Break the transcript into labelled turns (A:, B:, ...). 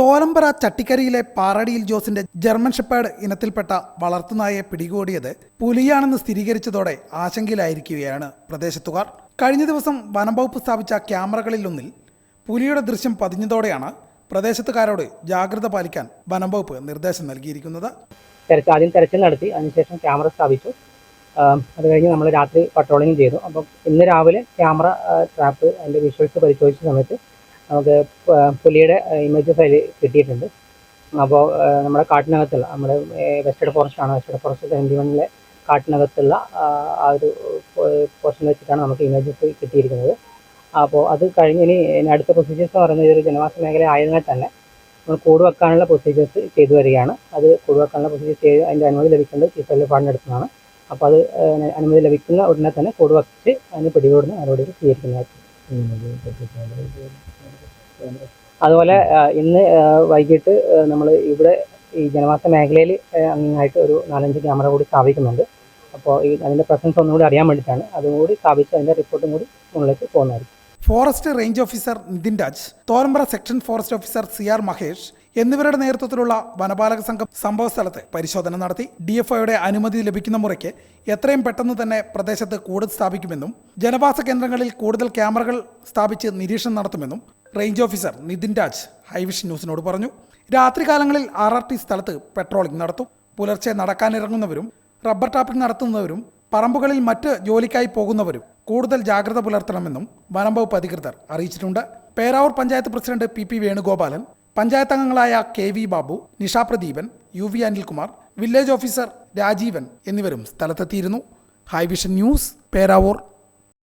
A: തോലമ്പറ ചട്ടിക്കരിയിലെ പാറടിയിൽ ജോസിന്റെ German shepherd ഇനത്തിൽപ്പെട്ട വളർത്തുനായെ പിടികൂടിയത് പുലിയാണെന്ന് സ്ഥിരീകരിച്ചതോടെ ആശങ്കയിലായിരിക്കുകയാണ് പ്രദേശത്തുകാർ. കഴിഞ്ഞ ദിവസം വനം വകുപ്പ് സ്ഥാപിച്ച ക്യാമറകളിലൊന്നിൽ പുലിയുടെ ദൃശ്യം പതിഞ്ഞതോടെയാണ് പ്രദേശത്തുകാരോട് ജാഗ്രത പാലിക്കാൻ വനം വകുപ്പ് നിർദ്ദേശം നൽകിയിരിക്കുന്നത്.
B: ആദ്യം തെരച്ചിൽ നടത്തി അതിനുശേഷം ക്യാമറ സ്ഥാപിച്ചു. അത് കഴിഞ്ഞ് നമ്മൾ രാത്രി പട്രോളിംഗ് ചെയ്തു. അപ്പം ഇന്ന് രാവിലെ ക്യാമറ ട്രാപ്പ് അതിന്റെ വിഷ്വൽസ് പരിശോധിച്ച സമയത്ത് നമുക്ക് പുലിയുടെ ഇമേജസ് അതിൽ കിട്ടിയിട്ടുണ്ട്. അപ്പോൾ നമ്മുടെ കാട്ടിനകത്തുള്ള നമ്മുടെ വെസ്റ്റഡ് ഫോറസ്റ്റ് ആണ്. വെസ്റ്റഡ് ഫോറസ്റ്റ് സെവന്റി വണ്ണിലെ കാട്ടിനകത്തുള്ള ആ, ഒരു പോർഷൻ വെച്ചിട്ടാണ് നമുക്ക് ഇമേജസ് കിട്ടിയിരിക്കുന്നത്. അപ്പോൾ അത് കഴിഞ്ഞ് ഇനി അടുത്ത പ്രൊസീജിയേഴ്സ് എന്ന് പറയുന്നത് ഒരു ജനവാസ മേഖല ആയതിനാൽ തന്നെ നമ്മൾ കൂട് വെക്കാനുള്ള പ്രൊസീജിയേഴ്സ് ചെയ്തു വരികയാണ്. അത് കൂട് വെക്കാനുള്ള പ്രൊസീജിയേഴ്സ് ചെയ്ത് അതിന്റെ അനുമതി ലഭിക്കേണ്ടത് ചീഫ് വെല്ലിഫാടിന്റെ അടുത്തുനിന്നാണ്. അപ്പോൾ അത് അനുമതി ലഭിക്കുന്ന ഉടനെ തന്നെ കൂട് വെച്ച് അതിന് പിടികൂടുന്ന നടപടികൾ സ്വീകരിക്കുന്നതായിരിക്കും. അതുപോലെ ഇന്ന് വൈകിട്ട് നമ്മൾ ഇവിടെ ഈ ജനവാസ മേഖലയിൽ അങ്ങായിട്ട് ഒരു നാലഞ്ച് ക്യാമറ കൂടി സ്ഥാപിക്കുന്നുണ്ട്. അപ്പോൾ ഈ അതിന്റെ പ്രസൻസ് ഒന്നുകൂടി അറിയാൻ വേണ്ടിയിട്ടാണ്. അതും കൂടി സ്ഥാപിച്ച് അതിന്റെ റിപ്പോർട്ടും കൂടി മുകളിലേക്ക് പോകുന്നതായിരിക്കും.
A: Forest range officer Nithin Raj Thorambra section forest officer C R Mahesh എന്നിവരുടെ നേതൃത്വത്തിലുള്ള വനപാലക സംഘം സംഭവ സ്ഥലത്ത് പരിശോധന നടത്തി ഡിഎഫ്ഐയുടെ അനുമതി ലഭിക്കുന്ന മുറയ്ക്ക് എത്രയും പെട്ടെന്ന് തന്നെ പ്രദേശത്ത് കൂടുതൽ സ്ഥാപിക്കുമെന്നും ജനവാസ കേന്ദ്രങ്ങളിൽ കൂടുതൽ ക്യാമറകൾ സ്ഥാപിച്ച് നിരീക്ഷണം നടത്തുമെന്നും range officer Nithin Raj Hivision ന്യൂസിനോട് പറഞ്ഞു. രാത്രികാലങ്ങളിൽ ആർ ആർ ടി സ്ഥലത്ത് പെട്രോളിംഗ് നടത്തും. പുലർച്ചെ നടക്കാനിറങ്ങുന്നവരും റബ്ബർ ടാപ്പിംഗ് നടത്തുന്നവരും പറമ്പുകളിൽ മറ്റ് ജോലിക്കായി പോകുന്നവരും കൂടുതൽ ജാഗ്രത പുലർത്തണമെന്നും വനം വകുപ്പ് അധികൃതർ അറിയിച്ചിട്ടുണ്ട്. Peravoor panchayat president P P Venugopalan panchayat അംഗങ്ങളായ K V Babu Nisha Pradeepan U V Anilkumar village officer Rajeevan എന്നിവരും സ്ഥലത്തെത്തിയിരുന്നു. Hivision news Peravoor.